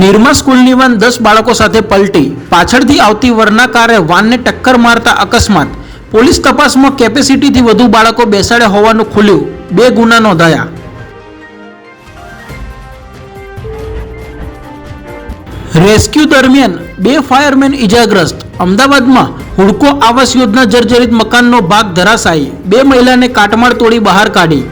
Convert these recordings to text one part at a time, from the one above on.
નિરમા સ્કૂલની વાન દસ બાળકો સાથે પલટી. પાછળથી આવતી વરના વાનને ટક્કર મારતા અકસ્માત. પોલીસ તપાસમાં કેપેસિટીથી વધુ બાળકો બેસાડ્યા હોવાનું ખુલ્યું. બે ગુના નોંધાયા. રેસ્ક્યુ દરમિયાન બે ફાયરમેન ઇજાગ્રસ્ત અમદાવાદમાં હુડકો આવાસ યોજના જર્જરિત મકાનનો ભાગ ધરાશાયી. બે મહિલાને કાટમાળ તોડી બહાર કાઢી.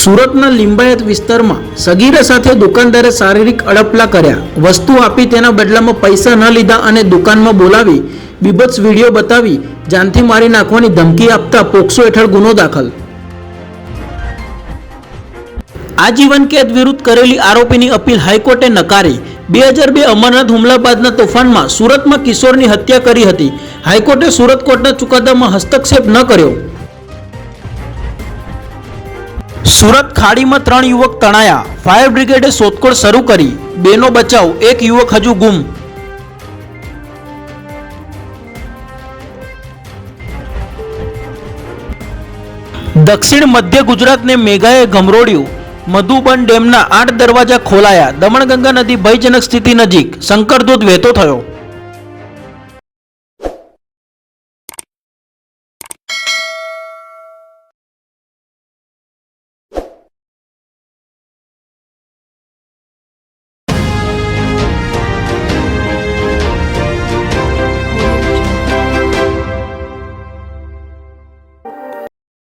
સુરતના લિંબાયત વિસ્તારમાં સગીરા સાથે દુકાનદારે શારીરિક અડપલા કર્યા. વસ્તુ આપી તેના બદલામાં પૈસા ન લીધા અને દુકાનમાં બોલાવી, બીભત્સ વીડિયો બતાવી, જાનથી મારી નાખવાની ધમકી આપતા પોક્સો હેઠળ ગુનો દાખલ. આજીવન કેદ વિરુદ્ધ કરેલી આરોપીની અપીલ હાઈકોર્ટે નકારી. બે હજાર બે અમરનાથ હુમલા બાદના તોફાનમાં સુરતમાં કિશોરની હત્યા કરી હતી. હાઈકોર્ટે સુરત કોર્ટના ચુકાદામાં હસ્તક્ષેપ ન કર્યો. સુરત ખાડીમાં ત્રણ યુવક તણાયા. ફાયર બ્રિગેડે શોધખોળ શરૂ કરી. બેનો બચાવ, એક યુવક હજુ ગુમ. દક્ષિણ મધ્ય ગુજરાતને મેઘાએ ગમરોડ્યું. મધુબન ડેમના આઠ દરવાજા ખોલાયા. દમણગંગા નદી ભયજનક સ્થિતિ નજીક. શંકરધોધ વહેતો થયો.